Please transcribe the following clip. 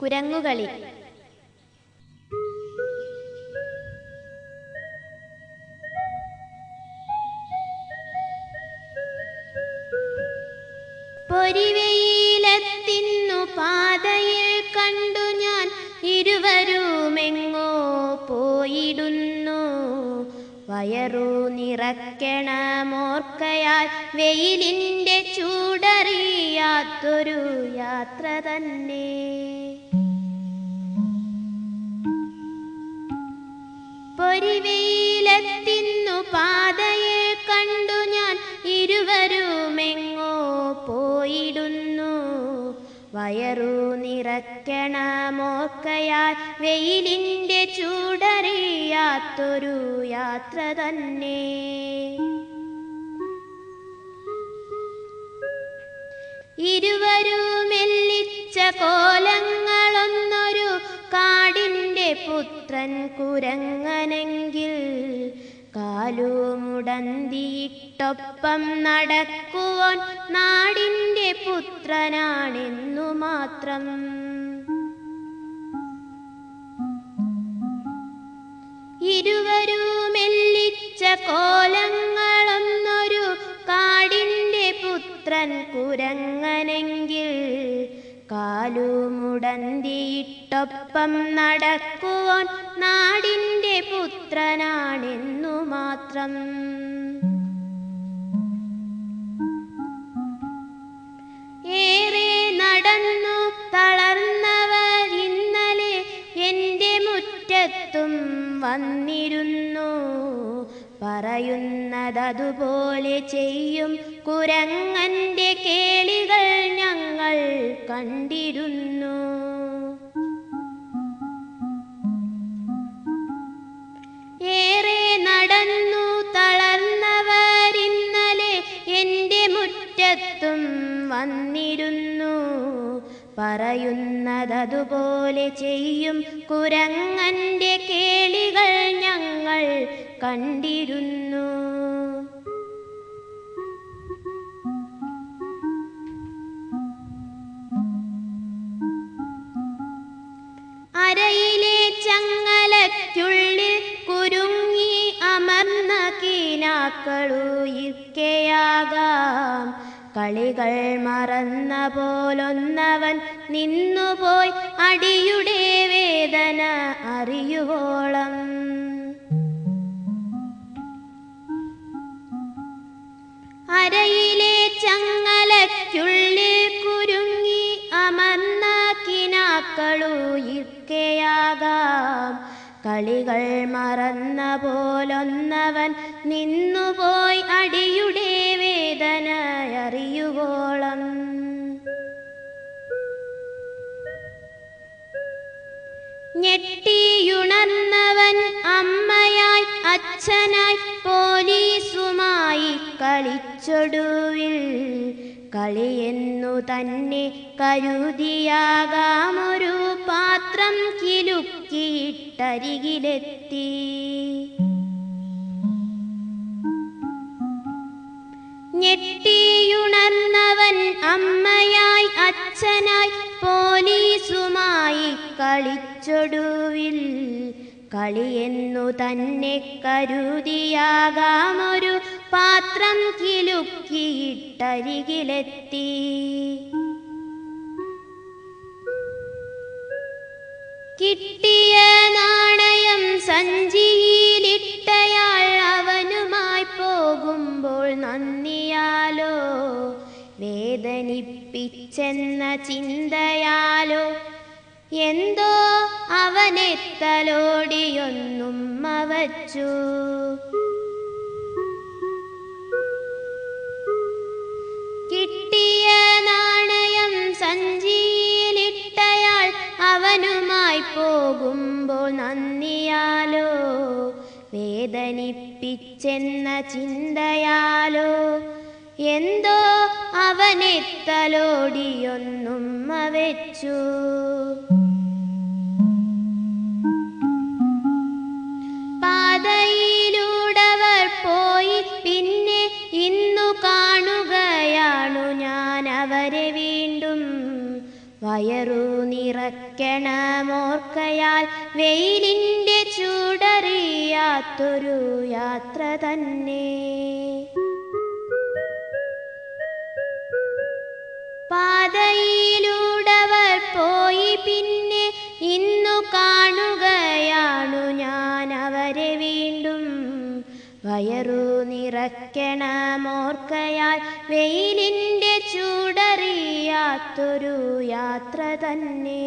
കുരങ്ങുകളി. പൊരിവെയിലെത്തിന്നു പാതയിൽ കണ്ടു ഞാൻ ഇരുവരുമെങ്ങോ പോയിടുന്നു. വയറു നിറക്കണമോർക്കയാൽ വെയിലിന്റെ ചൂടറിയാത്തൊരു യാത്ര തന്നെ. വയറു നിറയ്ക്കണമോക്കയാൽ വെയിലിന്റെ ചൂടറിയാത്തൊരു യാത്ര തന്നെ. ഇരുവരും ഇരുവരുമെല്ലിച്ച കോലങ്ങളൊന്നൊരു കാടിന്റെ പുത്രൻ കുരങ്ങനെങ്കിൽ കാലുമുടന്തിയിട്ടൊപ്പം നടക്കുവാൻ നാടിന്റെ പുത്രനാണെന്നു മാത്രം. ഇരുവരുമെല്ലിച്ച കോലങ്ങളൊന്നൊരു കാടിന്റെ പുത്രൻ കുരങ്ങനെങ്കിൽ കാലുമുടന്തിയിട്ടൊപ്പം നടക്കുവാൻ നാടിന്റെ പുത്രനാണെന്നു മാത്രം. ഏറെ നടന്നു തളർന്നവർ ഇന്നലെ എന്റെ മുറ്റത്തും വന്നിരുന്നു. പറയുന്നതതുപോലെ ചെയ്യും കുരങ്ങന്റെ കേളികൾ ഞങ്ങൾ കണ്ടിരുന്നു. ഏറെ നടന്നു തളർന്നവർ ഇന്നലെ എന്റെ മുറ്റത്തും വന്നിരുന്നു. പറയുന്നതതുപോലെ ചെയ്യും കുരങ്ങന്റെ കേളികൾ ഞങ്ങൾ കണ്ടിരുന്നു. കീനാക്കളുയിർക്കയാകാം കളികൾ മറന്ന പോലൊന്നവൻ നിന്നുപോയി. അടിയുടെ വേദന അറിയുവോളം. അരയിലെ കളികൾ മറന്ന പോലൊന്നവൻ നിന്നുപോയി അടിയുടെ വേദന അറിയുവോളം. ഞെട്ടിയുണർന്നവൻ അമ്മയായി അച്ഛനായി കളിച്ചൊടുവിൽ കളിയെന്നു തന്നെ കരുതിയാകാമൊരു പാത്രം കിലുക്കിയിട്ടരികിലെത്തി. ഞെട്ടിയുണർന്നവൻ അമ്മയായി അച്ഛനായി പോലീസുമായി കളിച്ചൊടുവിൽ കളിയെന്നു തന്നെ കരുതിയാകാമൊരു പാത്രം കിലുക്കിയിട്ടരികിലെത്തി. കിട്ടിയ നാണയം സഞ്ചിയിലിട്ടയാൾ അവനുമായി പോകുമ്പോൾ നന്ദിയാലോ വേദനിപ്പിച്ചെന്ന ചിന്തയാലോ എന്തോ അവനെ തലോടിയൊന്നും അവച്ചു കിട്ടിയ നാണയം സഞ്ചിയിലിട്ടയാൾ അവനുമായി പോകുമ്പോൾ നന്ദിയാലോ? വേദനിപ്പിച്ചെന്ന ചിന്തയാലോ? എന്തോ അവനെ തലോടിയൊന്നും വെച്ചു വയറു നിറക്കണമോർക്കയാൽ വെയിലിന്റെ ചൂടറിയാത്തൊരു യാത്ര തന്നെ. പാതയിലൂടവർ വയറു നിറയ്ക്കണമോർക്കയാൽ വെയിലിന്റെ ചൂടറിയാത്തൊരു യാത്ര തന്നെ.